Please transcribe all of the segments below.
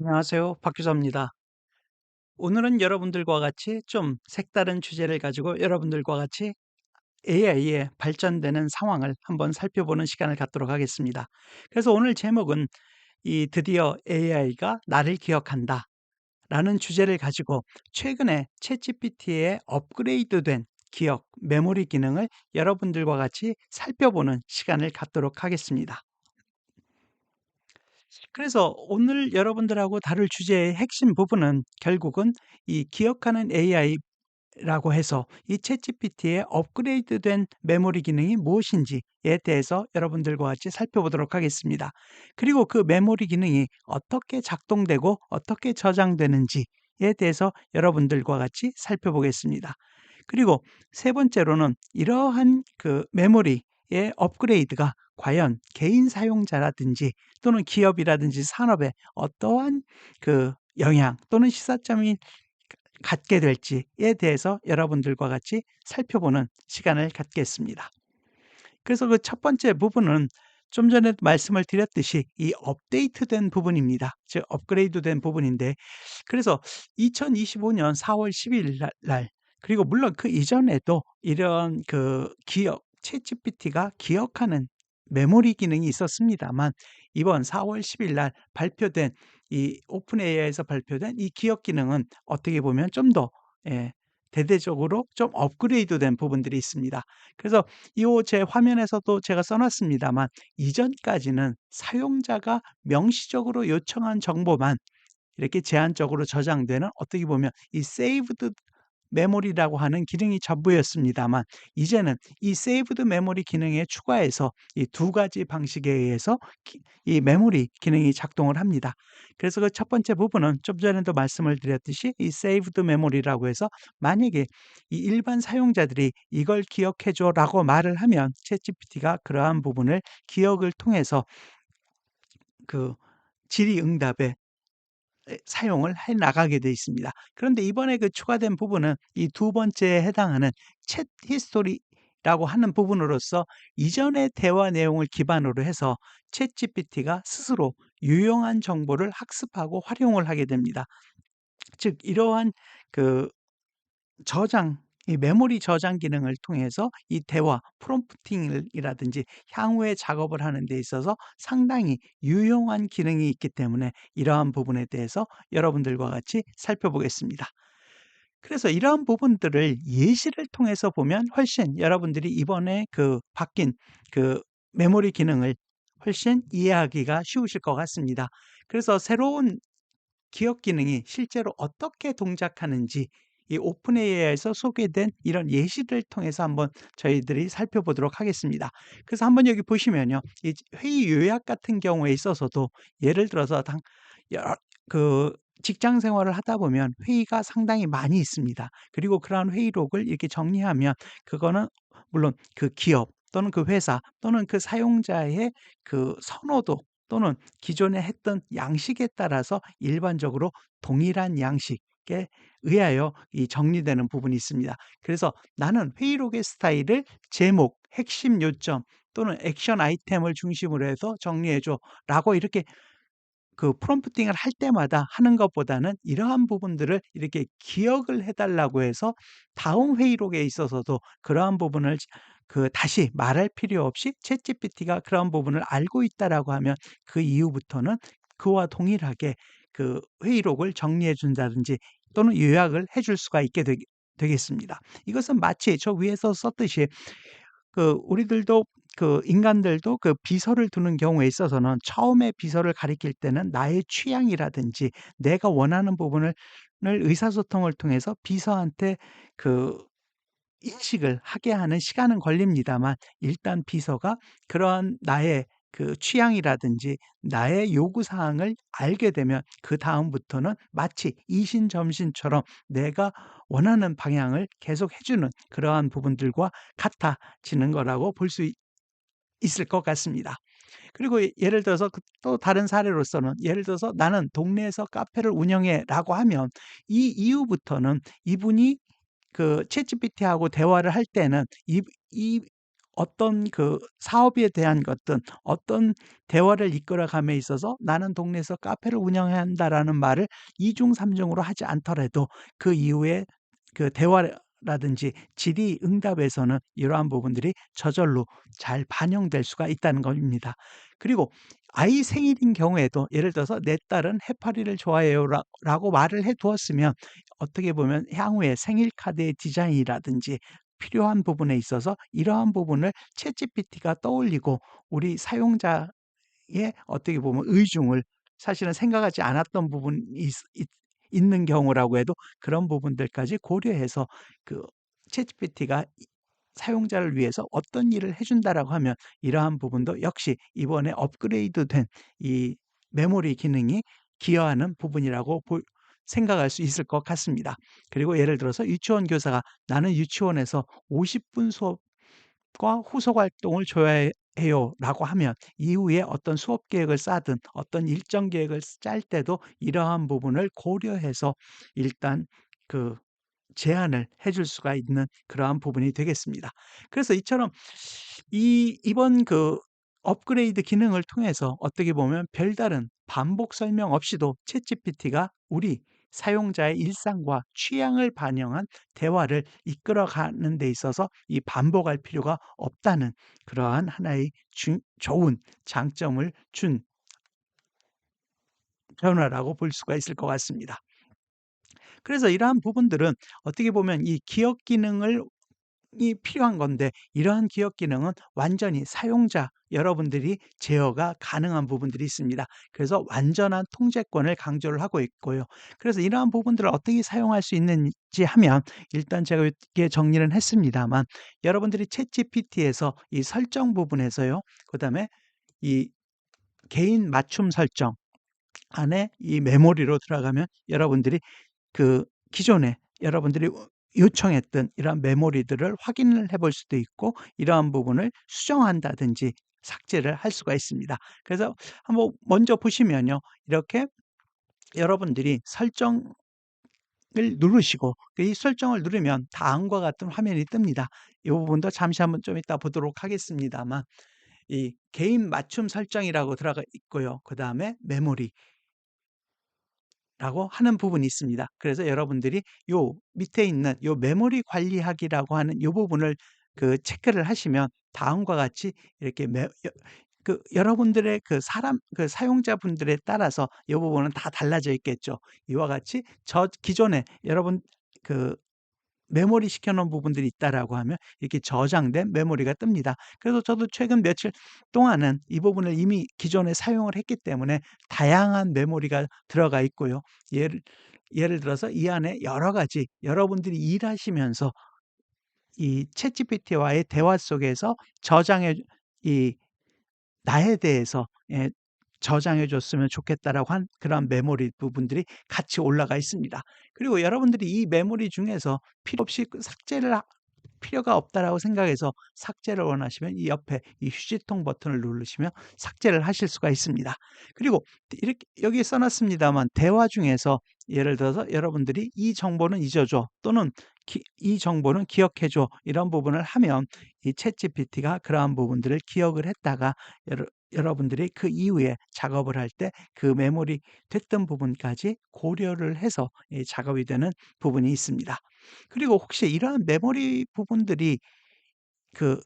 안녕하세요. 박규섭입니다. 오늘은 여러분들과 같이 좀 색다른 주제를 가지고 여러분들과 같이 AI의 발전되는 상황을 한번 살펴보는 시간을 갖도록 하겠습니다. 그래서 오늘 제목은 이 드디어 AI가 나를 기억한다 라는 주제를 가지고 최근에 챗GPT에 업그레이드된 기억, 메모리 기능을 여러분들과 같이 살펴보는 시간을 갖도록 하겠습니다. 그래서 오늘 여러분들하고 다룰 주제의 핵심 부분은 결국은 이 기억하는 AI라고 해서 이 챗GPT의 업그레이드된 메모리 기능이 무엇인지에 대해서 여러분들과 같이 살펴보도록 하겠습니다. 그리고 그 메모리 기능이 어떻게 작동되고 어떻게 저장되는지에 대해서 여러분들과 같이 살펴보겠습니다. 그리고 세 번째로는 이러한 그 메모리의 업그레이드가 과연 개인 사용자라든지 또는 기업이라든지 산업에 어떠한 그 영향 또는 시사점이 갖게 될지에 대해서 여러분들과 같이 살펴보는 시간을 갖겠습니다. 그래서 그 첫 번째 부분은 좀 전에 말씀을 드렸듯이 이 업데이트된 부분입니다. 즉 업그레이드된 부분인데 그래서 2025년 4월 10일 날 그리고 물론 그 이전에도 이런 그 기억 챗GPT가 기억하는 메모리 기능이 있었습니다만 이번 4월 10일 날 발표된 이 오픈 AI에서 발표된 이 기억 기능은 어떻게 보면 좀더 예, 대대적으로 좀 업그레이드 된 부분들이 있습니다. 그래서 이 제 화면에서도 제가 써놨습니다만 이전까지는 사용자가 명시적으로 요청한 정보만 이렇게 제한적으로 저장되는 어떻게 보면 이 saved 메모리라고 하는 기능이 전부였습니다만 이제는 이 세이브드 메모리 기능에 추가해서 이 두 가지 방식에 의해서 이 메모리 기능이 작동을 합니다. 그래서 그 첫 번째 부분은 좀 전에도 말씀을 드렸듯이 이 세이브드 메모리라고 해서 만약에 이 일반 사용자들이 이걸 기억해 줘라고 말을 하면 챗GPT가 그러한 부분을 기억을 통해서 그 질의응답에 사용을 해 나가게 돼 있습니다. 그런데 이번에 그 추가된 부분은 이 두 번째에 해당하는 챗 히스토리 라고 하는 부분으로서 이전의 대화 내용을 기반으로 해서 챗GPT가 스스로 유용한 정보를 학습하고 활용을 하게 됩니다. 즉 이러한 그 저장 이 메모리 저장 기능을 통해서 이 대화 프롬프팅이라든지 향후에 작업을 하는 데 있어서 상당히 유용한 기능이 있기 때문에 이러한 부분에 대해서 여러분들과 같이 살펴보겠습니다. 그래서 이러한 부분들을 예시를 통해서 보면 훨씬 여러분들이 이번에 그 바뀐 그 메모리 기능을 훨씬 이해하기가 쉬우실 것 같습니다. 그래서 새로운 기억 기능이 실제로 어떻게 동작하는지 이 오픈 AI에서 소개된 이런 예시를 통해서 한번 저희들이 살펴보도록 하겠습니다. 그래서 한번 여기 보시면요. 이 회의 요약 같은 경우에 있어서도 예를 들어서 당 여러 그 직장 생활을 하다 보면 회의가 상당히 많이 있습니다. 그리고 그러한 회의록을 이렇게 정리하면 그거는 물론 그 기업 또는 그 회사 또는 그 사용자의 그 선호도 또는 기존에 했던 양식에 따라서 일반적으로 동일한 양식 에 의하여 이 정리되는 부분이 있습니다. 그래서 나는 회의록의 스타일을 제목, 핵심 요점 또는 액션 아이템을 중심으로 해서 정리해 줘 라고 이렇게 그 프롬프팅을 할 때마다 하는 것보다는 이러한 부분들을 이렇게 기억을 해 달라고 해서 다음 회의록에 있어서도 그러한 부분을 그 다시 말할 필요 없이 챗GPT가 그런 부분을 알고 있다라고 하면 그 이후부터는 그와 동일하게 그 회의록을 정리해 준다든지 또는 요약을 해줄 수가 있게 되, 겠습니다. 이것은 마치 저 위에서 썼듯이 그 우리들도 그 인간들도 그 비서를 두는 경우에 있어서는 처음에 비서를 가리킬 때는 나의 취향이라든지 내가 원하는 부분을 의사소통을 통해서 비서한테 그 인식을 하게 하는 시간은 걸립니다만 일단 비서가 그러한 나의 그 취향이라든지 나의 요구 사항을 알게 되면 그 다음부터는 마치 이신점신처럼 내가 원하는 방향을 계속 해 주는 그러한 부분들과 같아지는 거라고 볼 수 있을 것 같습니다. 그리고 예를 들어서 그또 다른 사례로서는 예를 들어서 "나는 동네에서 카페를 운영해."라고 하면 이 이후부터는 이분이 그 챗GPT하고 대화를 할 때는 이 이 어떤 그 사업에 대한 것든 어떤 대화를 이끌어 감에 있어서 "나는 동네에서 카페를 운영해야 한다."라는 말을 이중삼중으로 하지 않더라도 그 이후에 그 대화라든지 질의 응답에서는 이러한 부분들이 저절로 잘 반영될 수가 있다는 겁니다. 그리고 아이 생일인 경우에도 예를 들어서 "내 딸은 해파리를 좋아해요." 라 라고 말을 해 두었으면 어떻게 보면 향후에 생일 카드의 디자인이라든지 필요한 부분에 있어서 이러한 부분을 챗GPT가 떠올리고 우리 사용자의 어떻게 보면 의중을 사실은 생각하지 않았던 부분이 있 있 있는 경우라고 해도 그런 부분들까지 고려해서 그 챗GPT가 이 사용자를 위해서 어떤 일을 해 준다라고 하면 이러한 부분도 역시 이번에 업그레이드 된 이 메모리 기능이 기여하는 부분이라고 볼 생각할 수 있을 것 같습니다. 그리고 예를 들어서 유치원 교사가 "나는 유치원에서 50분 수업과 후속 활동을 줘야 해요."라고 하면 이후에 어떤 수업 계획을 짜든 어떤 일정 계획을 짤 때도 이러한 부분을 고려해서 일단 그 제안을 해줄 수가 있는 그러한 부분이 되겠습니다. 그래서 이처럼 이 이번 그 업그레이드 기능을 통해서 어떻게 보면 별다른 반복 설명 없이도 챗GPT가 우리 사용자의 일상과 취향을 반영한 대화를 이끌어가는 데 있어서 이 반복할 필요가 없다는 그러한 하나의 중 좋은 장점을 준 변화라고 볼 수가 있을 것 같습니다. 그래서 이러한 부분들은 어떻게 보면 이 기억 기능을 이 필요한 건데 이러한 기억 기능은 완전히 사용자 여러분들이 제어가 가능한 부분들이 있습니다. 그래서 완전한 통제권을 강조를 하고 있고요. 그래서 이러한 부분들을 어떻게 사용할 수 있는지 하면 일단 제가 이렇게 정리는 했습니다만 여러분들이 챗GPT에서 이 설정 부분에서요. 그 다음에 이 개인 맞춤 설정 안에 이 메모리로 들어가면 여러분들이 그 기존에 여러분들이 요청했던 이러한 메모리들을 확인을 해볼 수도 있고 이러한 부분을 수정한다든지 삭제를 할 수가 있습니다. 그래서 한번 먼저 보시면요. 이렇게 여러분들이 설정 을 누르시고 이 설정을 누르면 다음과 같은 화면이 뜹니다. 이 부분도 잠시 한번 좀 이따 보도록 하겠습니다만 이 개인 맞춤 설정이라고 들어가 있고요. 그 다음에 메모리 라고 하는 부분이 있습니다. 그래서 여러분들이 요 밑에 있는 요 메모리 관리하기라고 하는 요 부분을 그 체크를 하시면 다음과 같이 이렇게 메, 여, 그 여러분들의 그 사람 그 사용자분들에 따라서 이 부분은 다 달라져 있겠죠. 이와 같이 저 기존에 여러분 그 메모리 시켜놓은 부분들이 있다라고 하면 이렇게 저장된 메모리가 뜹니다. 그래서 저도 최근 며칠 동안은 이 부분을 이미 기존에 사용을 했기 때문에 다양한 메모리가 들어가 있고요. 예를 예를 들어서 이 안에 여러 가지 여러분들이 일하시면서 이 챗GPT와의 대화 속에서 저장해 이 나에 대해서 예, 저장해 줬으면 좋겠다라고 한 그런 메모리 부분들이 같이 올라가 있습니다. 그리고 여러분들이 이 메모리 중에서 필요 없이 그 삭제를 하- 필요가 없다라고 생각해서 삭제를 원하시면 이 옆에 이 휴지통 버튼을 누르시면 삭제를 하실 수가 있습니다. 그리고 이렇게 여기 써놨습니다만 대화 중에서 예를 들어서 여러분들이 이 정보는 잊어줘 또는 기, 이 정보는 기억해줘 이런 부분을 하면 이 챗GPT가 그러한 부분들을 기억을 했다가 여러, 여러분들이 그 이후에 작업을 할 때 그 메모리 됐던 부분까지 고려를 해서 이 작업이 되는 부분이 있습니다. 그리고 혹시 이러한 메모리 부분들이 그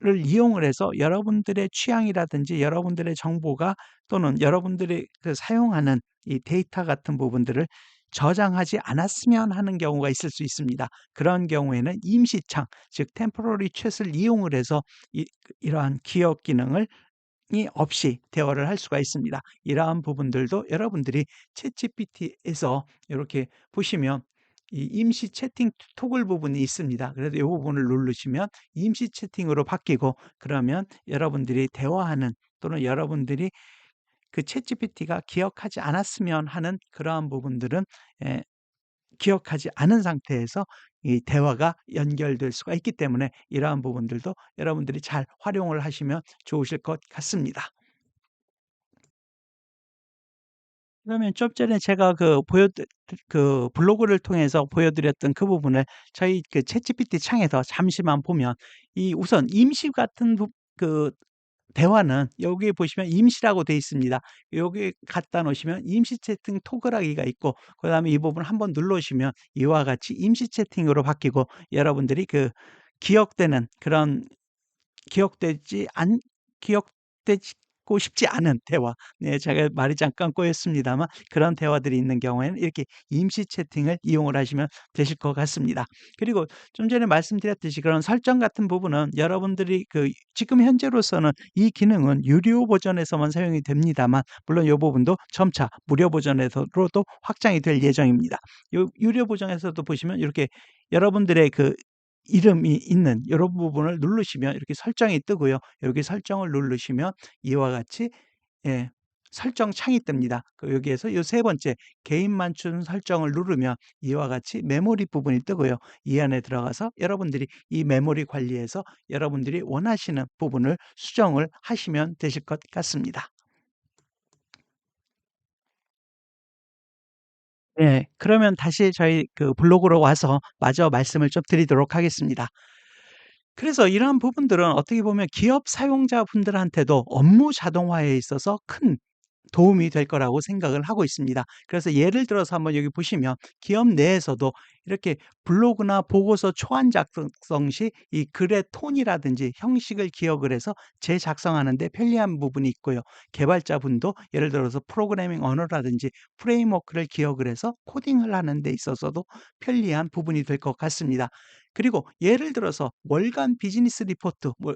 를 이용을 해서 여러분들의 취향이라든지 여러분들의 정보가 또는 여러분들이 그 사용하는 이 데이터 같은 부분들을 저장하지 않았으면 하는 경우가 있을 수 있습니다. 그런 경우에는 임시창, 즉 템포러리 챗을 이용을 해서 이, 이러한 기억 기능을 이 없이 대화를 할 수가 있습니다. 이러한 부분들도 여러분들이 챗GPT에서 이렇게 보시면 이 임시 채팅 토글 부분이 있습니다. 그래서 이 부분을 누르시면 임시 채팅으로 바뀌고 그러면 여러분들이 대화하는 또는 여러분들이 그 챗GPT가 기억하지 않았으면 하는 그러한 부분들은 에, 기억하지 않은 상태에서 이 대화가 연결될 수가 있기 때문에 이러한 부분들도 여러분들이 잘 활용을 하시면 좋으실 것 같습니다. 그러면 좀 전에 제가 그 보여 드그 블로그를 통해서 보여드렸던 그 부분을 저희 그 챗GPT 창에서 잠시만 보면 이 우선 임시 같은 부 그 대화는 여기 보시면 임시라고 되어 있습니다. 여기 갖다 놓으시면 임시 채팅 토글하기가 있고 그 다음에 이 부분을 한번 눌러주시면 이와 같이 임시 채팅으로 바뀌고 여러분들이 그 기억되는 그런 기억되지 않 기억되 고 싶지 않은 대화 네 제가 말이 잠깐 꼬였습니다만 그런 대화들이 있는 경우에는 이렇게 임시 채팅을 이용을 하시면 되실 것 같습니다. 그리고 좀 전에 말씀드렸듯이 그런 설정 같은 부분은 여러분들이 그 지금 현재로서는 이 기능은 유료 버전에서만 사용이 됩니다만 물론 요 부분도 점차 무료 버전에서로도 확장이 될 예정입니다. 요 유료 버전에서도 보시면 이렇게 여러분들의 그 이름이 있는 요런 부분을 누르시면 이렇게 설정이 뜨고요. 여기 설정을 누르시면 이와 같이 예 설정 창이 뜹니다. 그 여기에서 요세 번째 개인 맞춤 설정을 누르면 이와 같이 메모리 부분이 뜨고요. 이 안에 들어가서 여러분들이 이 메모리 관리에서 여러분들이 원하시는 부분을 수정을 하시면 되실 것 같습니다. 네. 그러면 다시 저희 그 블로그로 와서 마저 말씀을 좀 드리도록 하겠습니다. 그래서 이러한 부분들은 어떻게 보면 기업 사용자분들한테도 업무 자동화에 있어서 큰 도움이 될 거라고 생각을 하고 있습니다. 그래서 예를 들어서 한번 여기 보시면 기업 내에서도 이렇게 블로그나 보고서 초안 작성 시 이 글의 톤이라든지 형식을 기억을 해서 재작성하는 데 편리한 부분이 있고요. 개발자분도 예를 들어서 프로그래밍 언어라든지 프레임워크를 기억을 해서 코딩을 하는 데 있어서도 편리한 부분이 될 것 같습니다. 그리고 예를 들어서 월간 비즈니스 리포트 뭐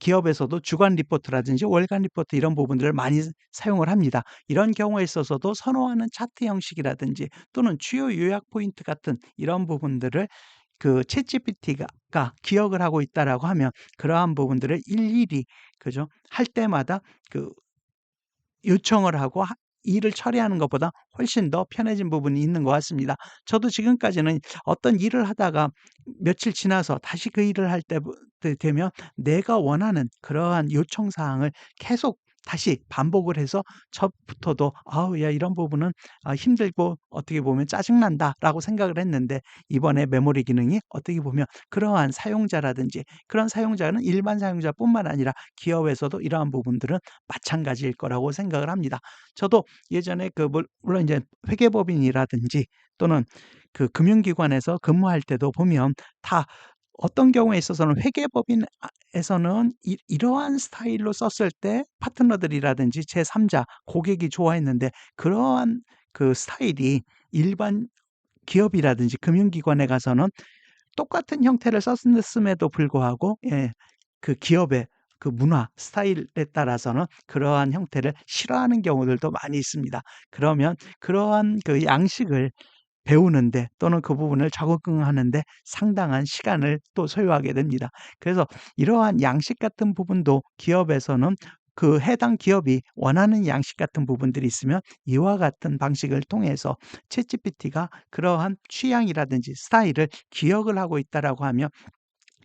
기업에서도 주간 리포트라든지 월간 리포트 이런 부분들을 많이 사용을 합니다. 이런 경우에 있어서도 선호하는 차트 형식이라든지 또는 주요 요약 포인트 같은 이런 부분들을 그 챗GPT가 가 기억을 하고 있다라고 하면 그러한 부분들을 일일이 그죠? 할 때마다 그 요청을 하고 하 일을 처리하는 것보다 훨씬 더 편해진 부분이 있는 것 같습니다. 저도 지금까지는 어떤 일을 하다가 며칠 지나서 다시 그 일을 할 때 되면 내가 원하는 그러한 요청 사항을 계속 다시 반복을 해서 저부터도 '아우 야 이런 부분은 아 힘들고 어떻게 보면 짜증난다.'라고 생각을 했는데 이번에 메모리 기능이 어떻게 보면 그러한 사용자라든지 그런 사용자는 일반 사용자뿐만 아니라 기업에서도 이러한 부분들은 마찬가지일 거라고 생각을 합니다. 저도 예전에 그물 물론 이제 회계법인이라든지 또는 그 금융기관에서 근무할 때도 보면 다 어떤 경우에 있어서는 회계법인 아 에서는 이 이러한 스타일로 썼을 때 파트너들이라든지 제3자 고객이 좋아했는데 그러한 그 스타일이 일반 기업이라든지 금융기관에 가서는 똑같은 형태를 썼음에도 불구하고 예 그 기업의 그 문화 스타일에 따라서는 그러한 형태를 싫어하는 경우들도 많이 있습니다. 그러면 그러한 그 양식을 배우는데 또는 그 부분을 적응하는데 상당한 시간을 또 소요하게 됩니다. 그래서 이러한 양식 같은 부분도 기업에서는 그 해당 기업이 원하는 양식 같은 부분들이 있으면 이와 같은 방식을 통해서 챗GPT가 그러한 취향이라든지 스타일을 기억을 하고 있다라고 하면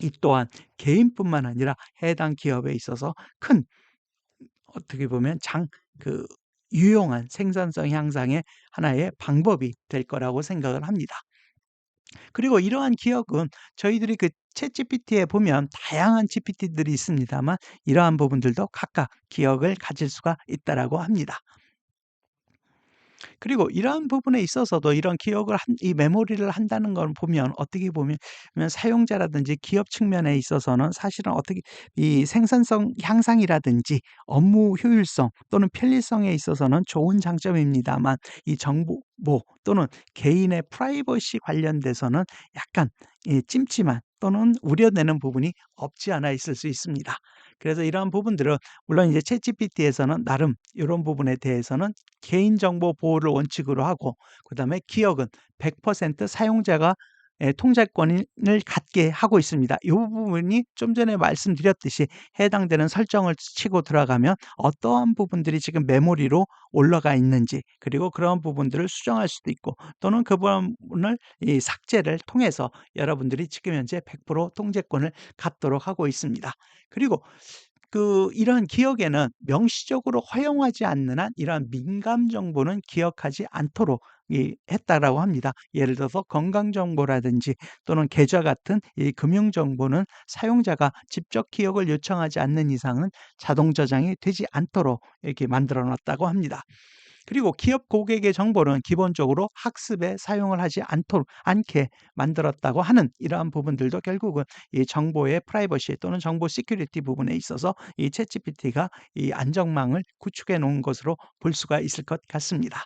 이 또한 개인뿐만 아니라 해당 기업에 있어서 큰 어떻게 보면 장 그 유용한 생산성 향상의 하나의 방법이 될 거라고 생각을 합니다. 그리고 이러한 기억은 저희들이 그 챗GPT에 보면 다양한 GPT들이 있습니다만 이러한 부분들도 각각 기억을 가질 수가 있다라고 합니다. 그리고 이러한 부분에 있어서도 이런 기억을 한 이 메모리를 한다는 걸 보면 어떻게 보면 사용자라든지 기업 측면에 있어서는 사실은 어떻게 이 생산성 향상이라든지 업무 효율성 또는 편리성에 있어서는 좋은 장점입니다만 이 정보 또는 개인의 프라이버시 관련돼서는 약간 이 찜찜한 또는 우려되는 부분이 없지 않아 있을 수 있습니다. 그래서 이러한 부분들은 물론 이제 챗GPT에서는 나름 이런 부분에 대해서는 개인정보 보호를 원칙으로 하고 그 다음에 기억은 100% 사용자가 예 통제권을 갖게 하고 있습니다. 이 부분이 좀 전에 말씀드렸듯이 해당되는 설정을 치고 들어가면 어떠한 부분들이 지금 메모리로 올라가 있는지 그리고 그런 부분들을 수정할 수도 있고 또는 그 부분을 이 삭제를 통해서 여러분들이 지금 현재 100% 통제권을 갖도록 하고 있습니다. 그리고 그 이러한 기억에는 명시적으로 허용하지 않는 한 이러한 민감 정보는 기억하지 않도록 이 했다라고 합니다. 예를 들어서 건강 정보라든지 또는 계좌 같은 이 금융 정보는 사용자가 직접 기억을 요청하지 않는 이상은 자동 저장이 되지 않도록 이렇게 만들어 놨다고 합니다. 그리고 기업 고객의 정보는 기본적으로 학습에 사용을 하지 않도록 않게 만들었다고 하는 이러한 부분들도 결국은 이 정보의 프라이버시 또는 정보 시큐리티 부분에 있어서 이 챗GPT가 이 안정망을 구축해 놓은 것으로 볼 수가 있을 것 같습니다.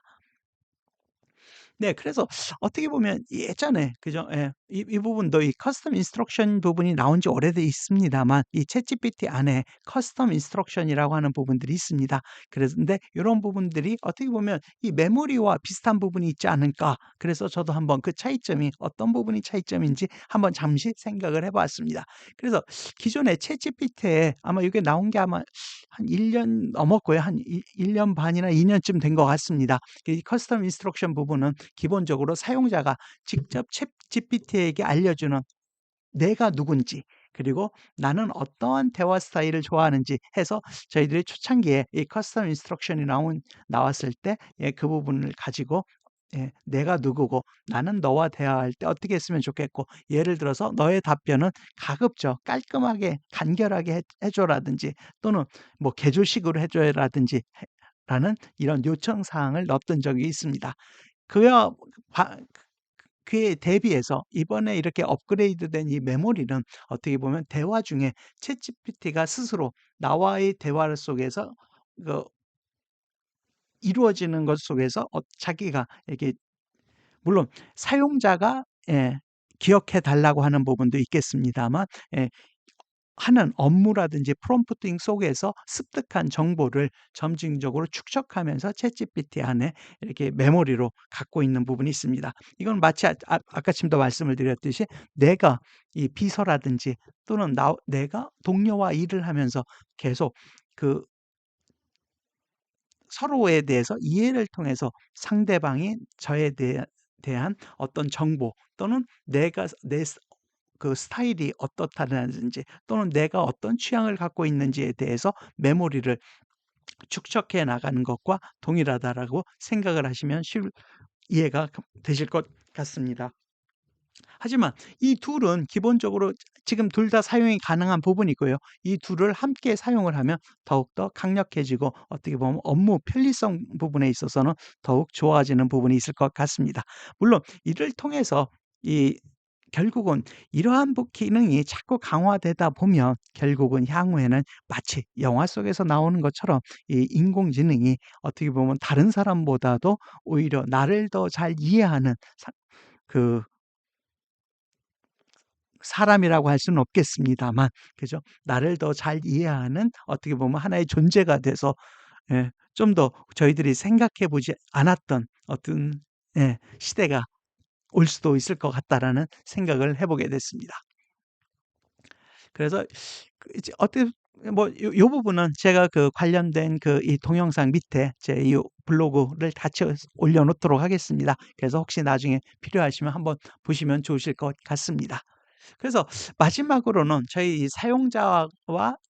네. 그래서 어떻게 보면 예전에 그죠? 예. 이 이 부분도 이 커스텀 인스트럭션 부분이 나온 지 오래돼 있습니다만 이 챗GPT 안에 커스텀 인스트럭션이라고 하는 부분들이 있습니다. 그런데 요런 부분들이 어떻게 보면 이 메모리와 비슷한 부분이 있지 않을까? 그래서 저도 한번 그 차이점이 어떤 부분이 차이점인지 한번 잠시 생각을 해 봤습니다. 그래서 기존의 챗GPT에 아마 이게 나온 게 아마 한 1년 넘었고요. 한이 1년 반이나 2 년쯤 된 것 같습니다. 이 커스텀 인스트럭션 부분은 기본적으로 사용자가 직접 챗GPT에게 알려주는 내가 누군지 그리고 나는 어떠한 대화 스타일을 좋아하는지 해서 저희들이 초창기에 이 커스텀 인스트럭션이 나온 나왔을 때예그 부분을 가지고 예 내가 누구고 나는 너와 대화할 때 어떻게 했으면 좋겠고 예를 들어서 너의 답변은 가급적 깔끔하게 간결하게 해 해 줘라든지 또는 뭐 개조식으로 해 줘라든지 해 라는 이런 요청 사항을 넣었던 적이 있습니다. 그와 바 그에 대비해서 이번에 이렇게 업그레이드된 이 메모리는 어떻게 보면 대화 중에 챗GPT가 스스로 나와의 대화 속에서 그 이루어지는 것 속에서 어 자기가 이렇게 물론 사용자가 예 기억해 달라고 하는 부분도 있겠습니다만 예 하는 업무라든지 프롬프팅 속에서 습득한 정보를 점진적으로 축적하면서 챗GPT 안에 이렇게 메모리로 갖고 있는 부분이 있습니다. 이건 마치 아아 아까 지금도 말씀을 드렸듯이 내가 이 비서라든지 또는 나 내가 동료와 일을 하면서 계속 그 서로에 대해서 이해를 통해서 상대방이 저에 대해 대한 어떤 정보 또는 내가 내스그 스타일이 어떻다든지 또는 내가 어떤 취향을 갖고 있는지에 대해서 메모리를 축적해 나가는 것과 동일하다라고 생각을 하시면 쉬 이해가 되실 것 같습니다. 하지만 이 툴은 기본적으로 지금 둘 다 사용이 가능한 부분이고요. 이 툴을 함께 사용을 하면 더욱더 강력해지고 어떻게 보면 업무 편리성 부분에 있어서는 더욱 좋아지는 부분이 있을 것 같습니다. 물론 이를 통해서 이 결국은 이러한 부 기능이 자꾸 강화되다 보면 결국은 향후에는 마치 영화 속에서 나오는 것처럼 이 인공지능이 어떻게 보면 다른 사람보다도 오히려 나를 더 잘 이해하는 사그 사람이라고 할 수는 없겠습니다만 그죠? 나를 더 잘 이해하는 어떻게 보면 하나의 존재가 돼서 예 좀 더 저희들이 생각해 보지 않았던 어떤 예 시대가 올 수도 있을 것 같다라는 생각을 해 보게 됐습니다. 그래서 그 이제 어떻게 뭐요 요 부분은 제가 그 관련된 그 이 동영상 밑에 제 이 블로그를 같이 올려 놓도록 하겠습니다. 그래서 혹시 나중에 필요하시면 한번 보시면 좋으실 것 같습니다. 그래서 마지막으로는 저희 이 사용자와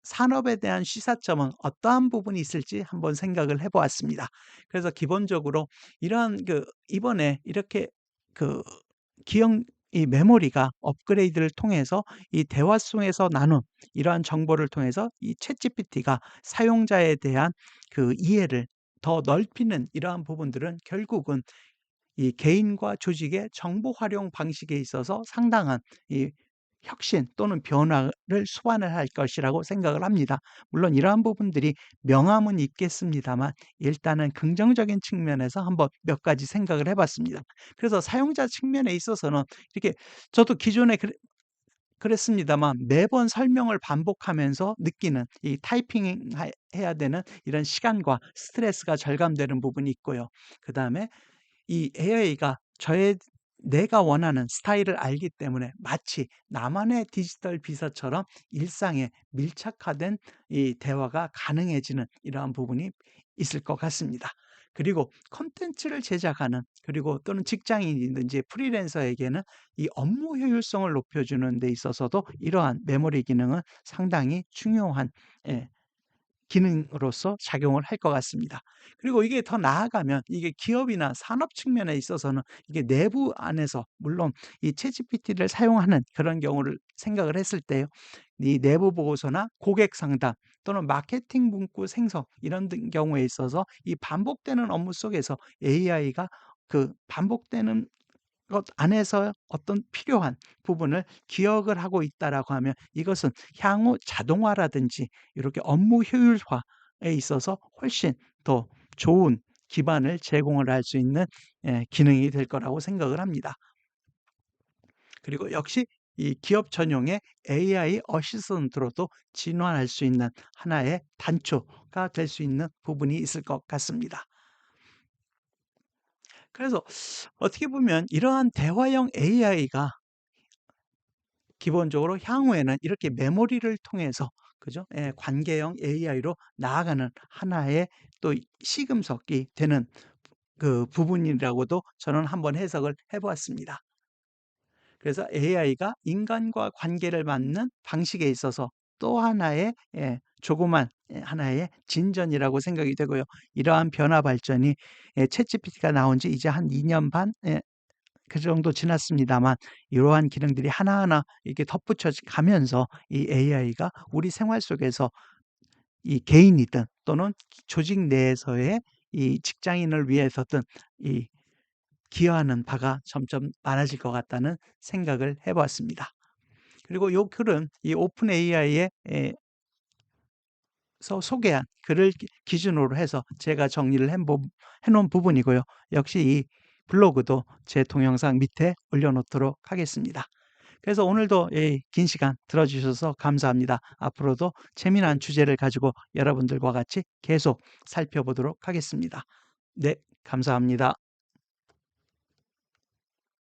산업에 대한 시사점은 어떠한 부분이 있을지 한번 생각을 해 보았습니다. 그래서 기본적으로 이러한 그 이번에 이렇게 그 기억 이 메모리가 업그레이드를 통해서 이 대화 속에서 나눈 이러한 정보를 통해서 이 챗GPT가 사용자에 대한 그 이해를 더 넓히는 이러한 부분들은 결국은 이 개인과 조직의 정보 활용 방식에 있어서 상당한 이 혁신 또는 변화를 수반을 할 것이라고 생각을 합니다. 물론 이러한 부분들이 명암은 있겠습니다만 일단은 긍정적인 측면에서 한번 몇 가지 생각을 해 봤습니다. 그래서 사용자 측면에 있어서는 이렇게 저도 기존에 그랬 그랬습니다만 매번 설명을 반복하면서 느끼는 이 타이핑 해야 되는 이런 시간과 스트레스가 절감되는 부분이 있고요. 그 다음에 이 AI가 저의 내가 원하는 스타일을 알기 때문에 마치 나만의 디지털 비서처럼 일상에 밀착화된 이 대화가 가능해지는 이러한 부분이 있을 것 같습니다. 그리고 콘텐츠를 제작하는 그리고 또는 직장인이든지 프리랜서에게는 이 업무 효율성을 높여주는 데 있어서도 이러한 메모리 기능은 상당히 중요한 예 기능으로서 작용을 할 것 같습니다. 그리고 이게 더 나아가면 이게 기업이나 산업 측면에 있어서는 이게 내부 안에서 물론 이 챗GPT를 사용하는 그런 경우를 생각을 했을 때요. 이 내부 보고서나 고객 상담 또는 마케팅 문구 생성 이런 등 경우에 있어서 이 반복되는 업무 속에서 AI가 그 반복되는 것 안에서 어떤 필요한 부분을 기억을 하고 있다라고 하면 이것은 향후 자동화라든지 이렇게 업무 효율화에 있어서 훨씬 더 좋은 기반을 제공을 할 수 있는 예 기능이 될 거라고 생각을 합니다. 그리고 역시 이 기업 전용의 AI 어시스턴트로도 진화할 수 있는 하나의 단초가 될 수 있는 부분이 있을 것 같습니다. 그래서 어떻게 보면 이러한 대화형 AI가 기본적으로 향후에는 이렇게 메모리를 통해서 그죠? 예 관계형 AI로 나아가는 하나의 또 시금석이 되는 그 부분이라고도 저는 한번 해석을 해 보았습니다. 그래서 AI가 인간과 관계를 맺는 방식에 있어서 또 하나의 예 조그만 예 하나의 진전이라고 생각이 되고요. 이러한 변화 발전이 예 챗GPT가 나온 지 이제 한 2년 반예그 정도 지났습니다만 이러한 기능들이 하나하나 이렇게 덧붙여 가면서 이 AI가 우리 생활 속에서 이 개인이든 또는 조직 내에서의 이 직장인을 위해서든 이 기여하는 바가 점점 많아질 것 같다는 생각을 해 보았습니다. 그리고 요 글은 이 오픈 AI의 소개한 글을 기 기준으로 해서 제가 정리를 해보해 놓은 부분이고요. 역시 이 블로그도 제 동영상 밑에 올려 놓도록 하겠습니다. 그래서 오늘도 이긴 시간 들어 주셔서 감사합니다. 앞으로도 재미난 주제를 가지고 여러분들과 같이 계속 살펴보도록 하겠습니다. 네 감사합니다.